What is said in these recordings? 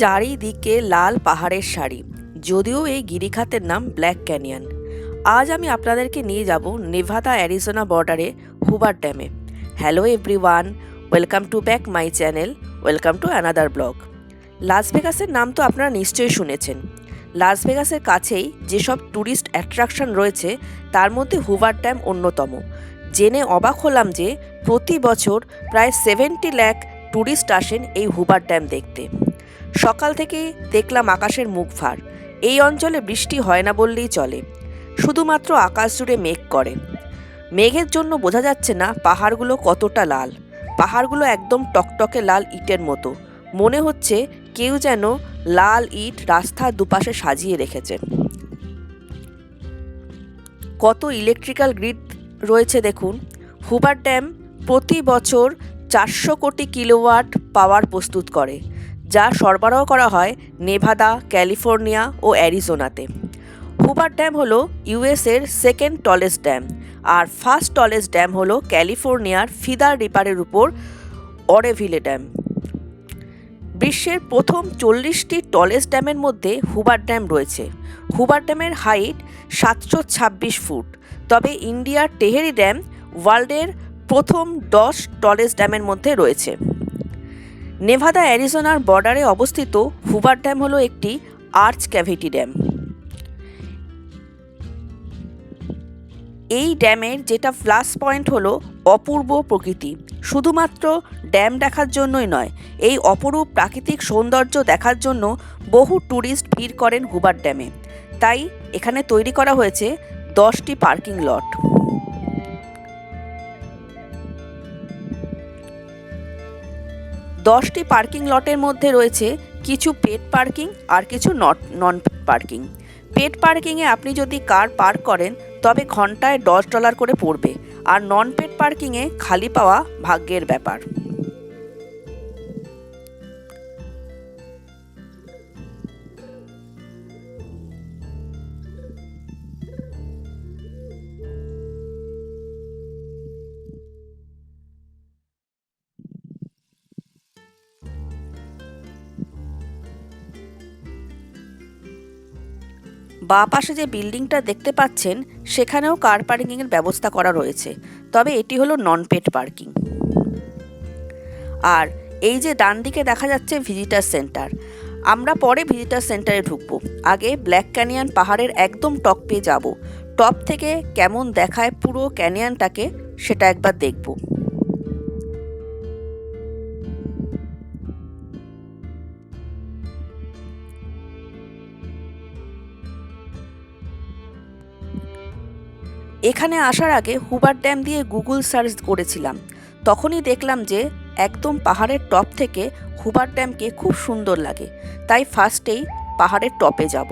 চারিদিকে লাল পাহাড়ের সারি, যদিও এই গিরিখাতের নাম ব্ল্যাক ক্যানিয়ন। আজ আমি আপনাদেরকে নিয়ে যাব নেভাদা, অ্যারিজোনা বর্ডারে Hoover ড্যামে। Hello everyone, welcome to back my channel, welcome to another blog. Las ভেগাসের নাম তো আপনারা নিশ্চয়ই শুনেছেন। লাস ভেগাসের কাছেই যেসব ট্যুরিস্ট অ্যাট্রাকশন রয়েছে, তার মধ্যে হুবার ড্যাম অন্যতম। জেনে অবাক হলাম যে প্রতি বছর প্রায় সেভেন্টি ল্যাক ট্যুরিস্ট আসেন এই হুবার ড্যাম দেখতে। সকাল থেকেই দেখলাম আকাশের মুখ ভার। এই অঞ্চলে বৃষ্টি হয় না বললেই চলে। শুধুমাত্র আকাশ জুড়ে মেঘ করে। মেঘের জন্য বোঝা যাচ্ছে না পাহাড়গুলো কতটা লাল। পাহাড়গুলো একদম টকটকে লাল ইটের মতো। মনে হচ্ছে কেউ যেন লাল ইট রাস্তার দুপাশে সাজিয়ে রেখেছে। কত ইলেকট্রিক্যাল গ্রিড রয়েছে দেখুন। হুবার ড্যাম প্রতি বছর চারশো কোটি কিলোওয়াট পাওয়ার প্রস্তুত করে। যা সরবরাহ করা হয় নেভাদা, ক্যালিফোর্নিয়া ও অ্যারিজোনাতে। হুবার ড্যাম হলো ইউএসের সেকেন্ড টলেস্ট ড্যাম, আর ফার্স্ট টলেস্ট ড্যাম হলো ক্যালিফোর্নিয়ার ফিদার রিপারের উপর অরেভিলে ড্যাম। বিশ্বের প্রথম চল্লিশটি টলেস্ট ড্যামের মধ্যে হুবার ড্যাম রয়েছে। হুবার ড্যামের হাইট সাতশো ছাব্বিশ ফুট, তবে ইন্ডিয়ার টেহেরি ড্যাম ওয়ার্ল্ডের প্রথম দশ টলেস্ট ড্যামের মধ্যে রয়েছে। নেভাদা, অ্যারিজোনার বর্ডারে অবস্থিত হুবার ড্যাম হলো একটি আর্চ ক্যাভিটি ড্যাম। এই ড্যামের যেটা প্লাস পয়েন্ট হলো অপূর্ব প্রকৃতি। শুধুমাত্র ড্যাম দেখার জন্যই নয়, এই অপরূপ প্রাকৃতিক সৌন্দর্য দেখার জন্য বহু ট্যুরিস্ট ভিড় করেন হুবার ড্যামে। তাই এখানে তৈরি করা হয়েছে দশটি পার্কিং লট। দশটি পার্কিং লটের মধ্যে রয়েছে কিছু পেড পার্কিং আর কিছু নট নন পার্কিং। পেড পার্কিংয়ে আপনি যদি কার পার্ক করেন, তবে ঘন্টায় দশ ডলার করে পড়বে। আর নন পেড পার্কিংয়ে খালি পাওয়া ভাগ্যের ব্যাপার। বাঁ পাশে যে বিল্ডিংটা দেখতে পাচ্ছেন, সেখানেও কার পার্কিংয়ের ব্যবস্থা করা রয়েছে। তবে এটি হলো নন পেড পার্কিং আর এই যে ডান দিকে দেখা যাচ্ছে ভিজিটার সেন্টার আমরা পরে ভিজিটার সেন্টারে ঢুকবো। আগে ব্ল্যাক ক্যানিয়ন পাহাড়ের একদম টপ পেয়ে যাব। টপ থেকে কেমন দেখায় পুরো ক্যানিয়নটাকে সেটা একবার দেখব। এখানে আসার আগে হুবার ড্যাম দিয়ে গুগল সার্চ করেছিলাম। তখনই দেখলাম যে একদম পাহাড়ের টপ থেকে হুবার ড্যামকে খুব সুন্দর লাগে। তাই ফার্স্টেই পাহাড়ের টপে যাব।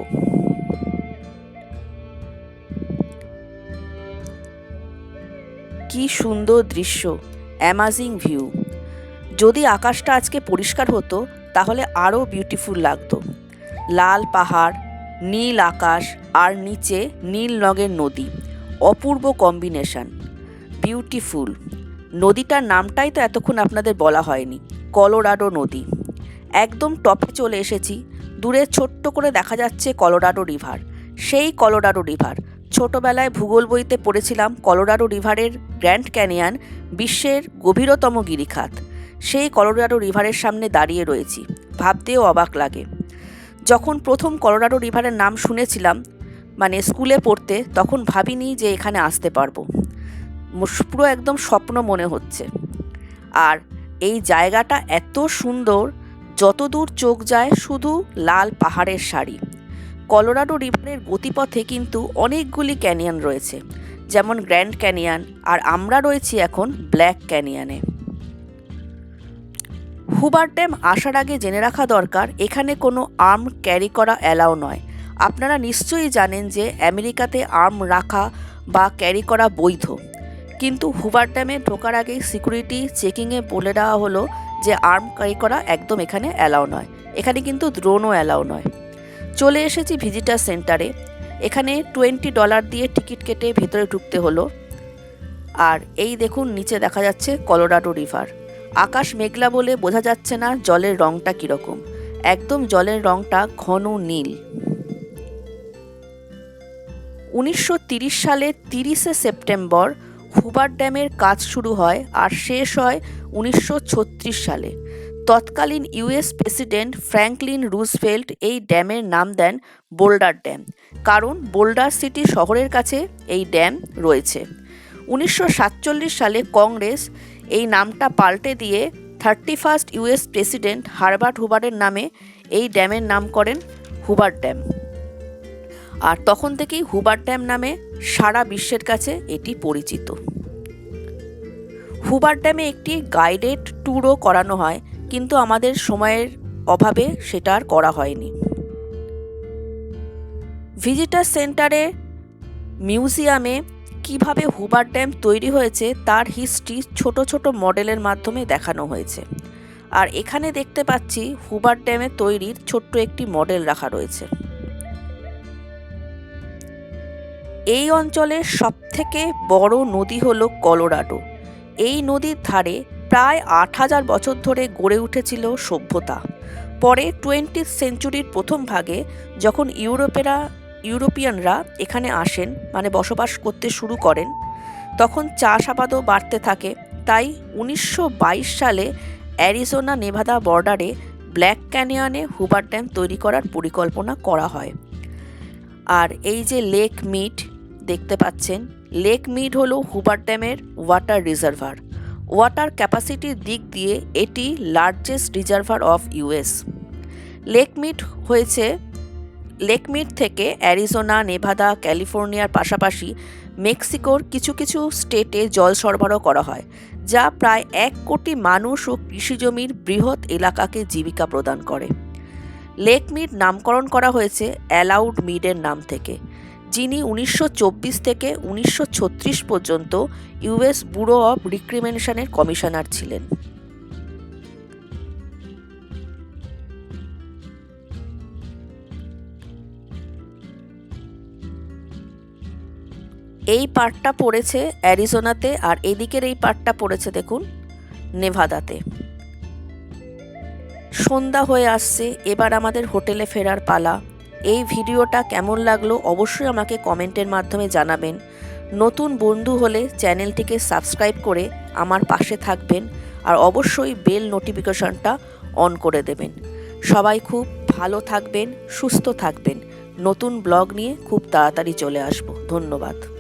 কি সুন্দর দৃশ্য। Amazing view. যদি আকাশটা আজকে পরিষ্কার হতো, তাহলে আরও বিউটিফুল লাগতো। লাল পাহাড়, নীল আকাশ আর নিচে নীল রঙের নদী। অপূর্ব কম্বিনেশন। বিউটিফুল। নদীটার নামটাই তো এতক্ষণ আপনাদের বলা হয়নি। কলোরাডো নদী। একদম টপে চলে এসেছি। দূরে ছোট্ট করে দেখা যাচ্ছে কলোরাডো রিভার। সেই কলোরাডো রিভার। ছোটবেলায় ভূগোল বইতে পড়েছিলাম কলোরাডো রিভারের গ্র্যান্ড ক্যানিয়ন বিশ্বের গভীরতম গিরিখাত। সেই কলোরাডো রিভারের সামনে দাঁড়িয়ে রয়েছি। ভাবতেও অবাক লাগে। যখন প্রথম কলোরাডো রিভারের নাম শুনেছিলাম মানে স্কুলে পড়তে তখন ভাবিনি যে এখানে আসতে পারব। পুরো একদম স্বপ্ন মনে হচ্ছে। আর এই জায়গাটা এত সুন্দর যতদূর চোখ যায় শুধু লাল পাহাড়ের শাড়ি কলোরাডো রিভারের গতিপথে কিন্তু অনেকগুলি ক্যানিয়ন রয়েছে, যেমন গ্র্যান্ড ক্যানিয়ন আর আমরা রয়েছি এখন ব্ল্যাক ক্যানিয়নে। হুবার ড্যাম আসার আগে জেনে রাখা দরকার, এখানে কোনো আর্ম ক্যারি করা অ্যালাও নয়। আপনারা নিশ্চয়ই জানেন যে আমেরিকাতে আর্ম রাখা বা ক্যারি করা বৈধ। কিন্তু হুবার ড্যামে ঢোকার আগেই সিকিউরিটি চেকিংয়ে বলে দেওয়া হলো যে আর্ম ক্যারি করা একদম এখানে অ্যালাউ নয়। এখানে কিন্তু দ্রোনও অ্যালাউ নয়। চলে এসেছি ভিজিটার সেন্টারে। এখানে টোয়েন্টি ডলার দিয়ে টিকিট কেটে ভেতরে ঢুকতে হলো। আর এই দেখুন, নিচে দেখা যাচ্ছে কলোরাডো রিভার। আকাশ মেঘলা বলে বোঝা যাচ্ছে না জলের রঙটা কীরকম। একদম জলের রঙটা ঘন নীল। উনিশশো সালের তিরিশে সেপ্টেম্বর হুবার ড্যামের কাজ শুরু হয় আর শেষ হয় উনিশশো ছত্রিশ সালে। তৎকালীন ইউএস প্রেসিডেন্ট ফ্র্যাঙ্কলিন রুজভেল্ট এই ড্যামের নাম দেন বোল্ডার ড্যাম, কারণ বোল্ডার সিটি শহরের কাছে এই ড্যাম রয়েছে। উনিশশো সাতচল্লিশ সালে কংগ্রেস এই নামটা পাল্টে দিয়ে thirty first US president Herbert হুবারের নামে এই ড্যামের নাম করেন হুবার ড্যাম। আর তখন থেকেই হুবার ড্যাম নামে সারা বিশ্বের কাছে এটি পরিচিত। হুবার ড্যামে একটি গাইডেড ট্যুরও করানো হয়, কিন্তু আমাদের সময়ের অভাবে সেটা আর করা হয়নি। ভিজিটার সেন্টারে মিউজিয়ামে কীভাবে হুবার ড্যাম তৈরি হয়েছে তার হিস্ট্রি ছোট ছোট মডেলের মাধ্যমে দেখানো হয়েছে। আর এখানে দেখতে পাচ্ছি হুবার ড্যামে তৈরির ছোট্ট একটি মডেল রাখা রয়েছে। এই অঞ্চলের সবথেকে বড় নদী হল কলোরাডো। এই নদীর ধারে প্রায় আট হাজার বছর ধরে গড়ে উঠেছিল সভ্যতা। পরে টোয়েন্টি সেঞ্চুরির প্রথম ভাগে যখন ইউরোপেরা, ইউরোপিয়ানরা এখানে আসেন মানে বসবাস করতে শুরু করেন, তখন চাষাবাদও বাড়তে থাকে। তাই উনিশশো বাইশ সালে অ্যারিজোনা, নেভাদা বর্ডারে ব্ল্যাক ক্যানিয়নে হুবার ড্যাম তৈরি করার পরিকল্পনা করা হয়। আর এই যে লেক মিট দেখতে পাচ্ছেন লেক মিড হলো হুবার ড্যামের ওয়াটার রিজার্ভার ওয়াটার ক্যাপাসিটির দিক দিয়ে এটি largest reservoir of US lake Mead হয়েছে লেক মিড থেকে অ্যারিজোনা নেভাদা ক্যালিফোর্নিয়ার পাশাপাশি মেক্সিকোর কিছু কিছু স্টেটে জল সরবরাহ করা হয়, যা প্রায় এক কোটি মানুষ ও কৃষিজমির বৃহৎ এলাকাকে জীবিকা প্রদান করে। লেক মিড নামকরণ করা হয়েছে অ্যালাউড মিডের নাম থেকে। যিনি উনিশশো চব্বিশ থেকে উনিশশো ছত্রিশ পর্যন্ত ইউএস ব্যুরো অব রিক্রিমেশনের কমিশনার ছিলেন। এই পার্টটা পড়েছে অ্যারিজোনাতে আর এদিকের এই পার্টটা পড়েছে দেখুন, নেভাদাতে। সন্ধ্যা হয়ে আসছে, এবার আমাদের হোটেলে ফেরার পালা। এই ভিডিওটা কেমন লাগল অবশ্যই আমাকে কমেন্টের মাধ্যমে জানাবেন। নতুন বন্ধু হলে চ্যানেলটিকে সাবস্ক্রাইব করে আমার পাশে থাকবেন আর অবশ্যই বেল নোটিফিকেশনটা অন করে দেবেন। সবাই খুব ভালো থাকবেন, সুস্থ থাকবেন। নতুন ব্লগ নিয়ে খুব তাড়াতাড়ি চলে আসব। ধন্যবাদ।